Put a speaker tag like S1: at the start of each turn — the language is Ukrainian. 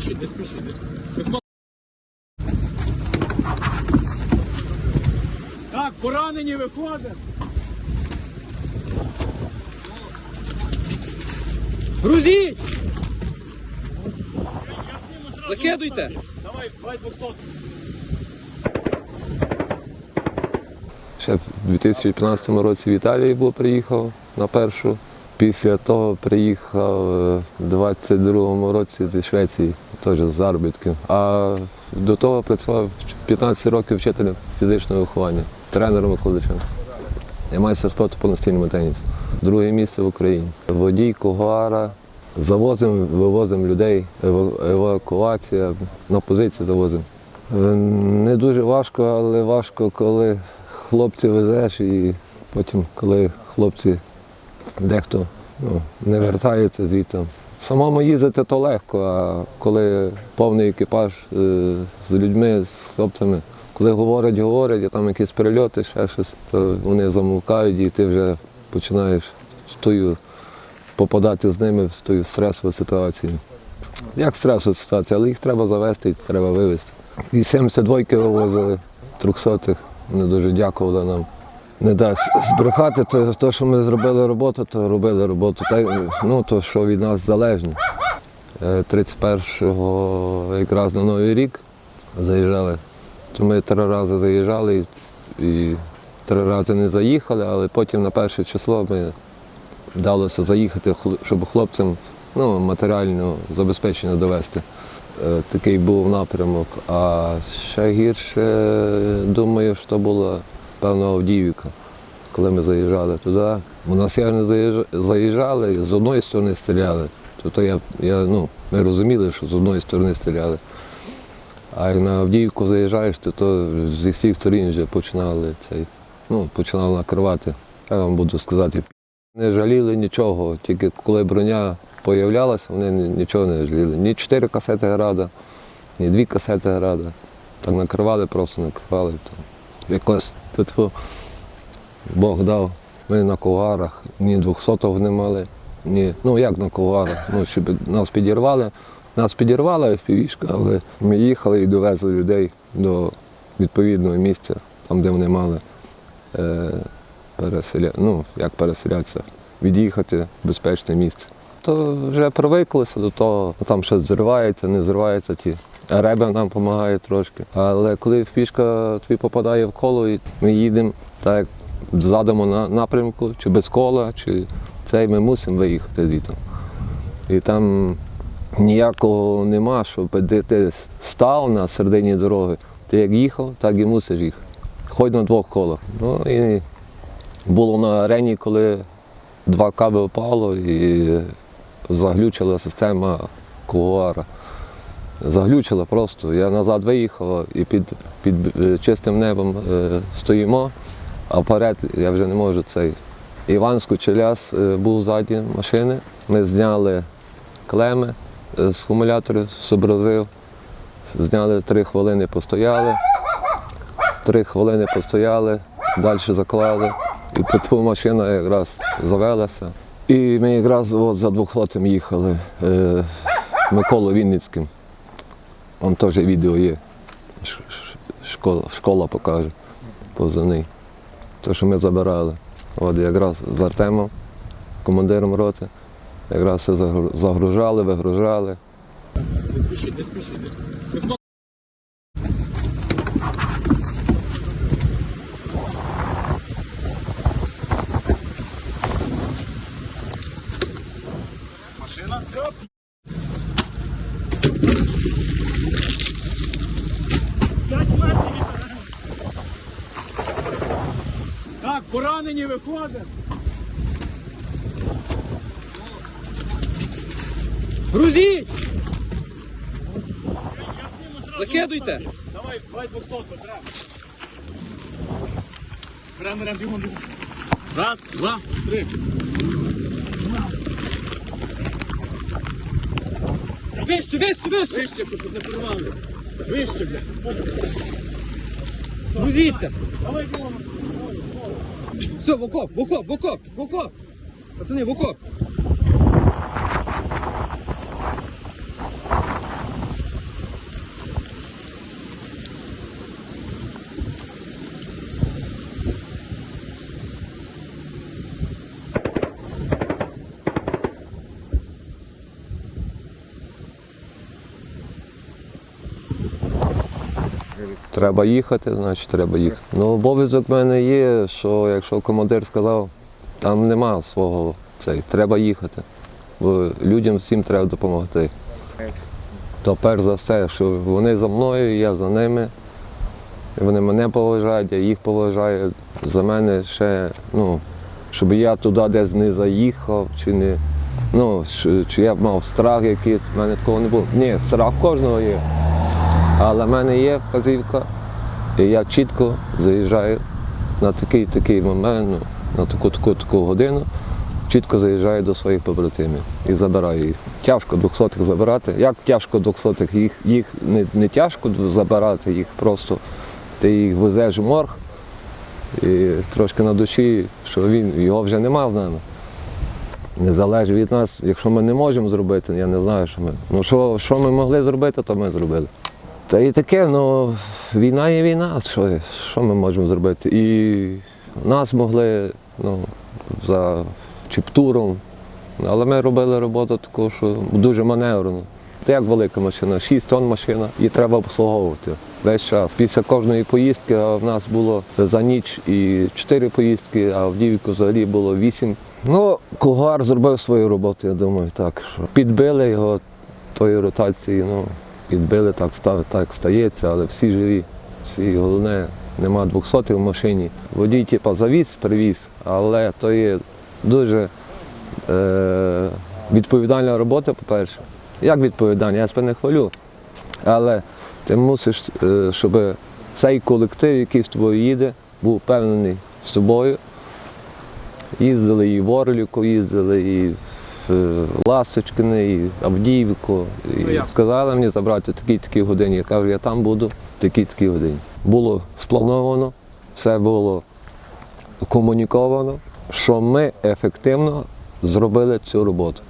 S1: спішіть, не спішіть, не спішіть. Так, поранені виходять. Грузіть!
S2: Закидуйте!
S1: Давай, давай 200.
S3: Ще в 2015 році в Італії був приїхав на першу. Після того приїхав е, в 22-му році зі Швеції, теж з заробітків. А до того працював 15 років вчителем фізичного виховання, тренером викладачем. Я майстер спорту по настільному тенісу. Друге місце в Україні. Водій Когуара. Завозимо, вивозимо людей, евакуація, на позиції завозимо. Е, Не дуже важко, але важко, коли хлопців везеш і потім, коли хлопці дехто ну, не вертаються звідти. Самому їздити то легко, а коли повний екіпаж е, з людьми, з хлопцями, коли говорять, говорять, а там якісь прильоти, ще щось, то вони замовкають і ти вже починаєш з тою попадати з ними в тою стресову ситуацію. Як стресова ситуація, але їх треба завести, треба вивезти. І 72-ки вивозили, 300-х. Вони дуже дякували нам. Не дасть збрехати, то, то, що ми зробили роботу, то робили роботу. Та, ну, то, що від нас залежно. Е, 31-го якраз на Новий рік заїжджали. То ми три рази заїжджали і, три рази не заїхали, але потім на перше число ми вдалося заїхати, щоб хлопцям ну, матеріально забезпечення довести. Е, Такий був напрямок. А ще гірше, думаю, що була певна Авдіївка, коли ми заїжджали туди. У нас явно заїжджа- заїжджали, з одної сторони стріляли. Тобто я, я, ну, ми розуміли, що з одної сторони стріляли. А як на Авдіївку заїжджаєш, то, то зі всіх сторін вже починали цей, ну, починали накривати. Я вам буду сказати, не жаліли нічого, тільки коли броня появлялася, вони нічого не жаліли. Ні чотири касети града, ні дві касети града. Так накривали, просто накривали. Якось типу, Бог дав. Ми на коварах, ні 200-го не мали, ні, ну як на коварах, ну, щоб нас підірвали. Нас підірвали впівішка, але ми їхали і довезли людей до відповідного місця, там, де вони мали е, переселя... ну, як переселятися, від'їхати в безпечне місце. То вже привиклися до того, там щось зривається, не зривається ті. Реба нам допомагає трошки. Але коли пішка тобі попадає в коло, і ми їдемо так як задимо на напрямку, чи без кола, чи цей ми мусимо виїхати звідти. І там ніякого нема, щоб ти, ти став на середині дороги. Ти як їхав, так і мусиш їхати. Хоч на двох колах. Ну і було на арені, коли два каби впало і заглючила система кулуара. Заглючила просто. Я назад виїхав і під, під е, чистим небом е, стоїмо, а вперед я вже не можу цей. Іван Скучеляс е, був ззаді машини. Ми зняли клеми з акумуляторів, зобразив. Зняли три хвилини, постояли. Три хвилини постояли, далі заклали. І потім машина якраз завелася. І ми якраз от за двохлотом їхали е, Миколу Вінницьким. Там теж відео є. Школа, школа покаже позивний. Те, що ми забирали. От якраз з Артемом, командиром роти. Якраз все загружали, вигружали.
S1: Не спішіть, не спішіть, не спішіть. Машина? П'ять метрів від мене. Так, поранені виходять. Грузіть!
S2: Закидуйте!
S1: Давай, давай 200 беремо. Беремо, беремо, бігом, бігом. Раз, два, три.
S2: Вище, вище, вище!
S1: Вище, щоб не порвали. Вище, бля.
S2: Грузіться!
S1: Давай, бігом.
S2: Все, в окоп, в окоп, в окоп, в окоп! Пацани, в окоп!
S3: Треба їхати, значить треба їхати. Ну, обов'язок в мене є, що якщо командир сказав, там нема свого цей, треба їхати. Бо людям всім треба допомогти. То перш за все, що вони за мною, я за ними. Вони мене поважають, я їх поважаю. За мене ще, ну, щоб я туди десь не заїхав, чи не. Ну, чи, я б мав страх якийсь, в мене такого не було. Ні, страх кожного є. Але в мене є вказівка, і я чітко заїжджаю на такий такий момент, ну, на таку таку таку годину, чітко заїжджаю до своїх побратимів і забираю їх. Тяжко двохсотих забирати. Як тяжко двохсотих? Їх, їх не, не тяжко забирати, їх просто ти їх везеш в морг і трошки на душі, що він його вже нема з нами. Не залежить від нас, якщо ми не можемо зробити, я не знаю, що ми. Ну що, що ми могли зробити, то ми зробили. Та і таке, ну війна є війна, що, що ми можемо зробити? І нас могли ну, за чіптуром, але ми робили роботу таку, що дуже маневрено. Це як велика машина, 6 тонн машина, і треба обслуговувати весь час. Після кожної поїздки а в нас було за ніч і 4 поїздки, а в Дівіку взагалі було 8. Ну, Кугар зробив свою роботу, я думаю, так. Що підбили його тої ротації, ну, підбили, так, так стається, але всі живі. Всі головне, нема 200 в машині. Водій типа завіз, привіз, але то є дуже е, відповідальна робота, по-перше. Як відповідальна? Я себе не хвалю. Але ти мусиш, е, щоб цей колектив, який з тобою їде, був впевнений з тобою. Їздили і в Орлівку, їздили, і в і Авдіївко. і ну, сказали мені забрати такі такі годині. Я кажу, я там буду такі такі години. годині. Було сплановано, все було комуніковано, що ми ефективно зробили цю роботу.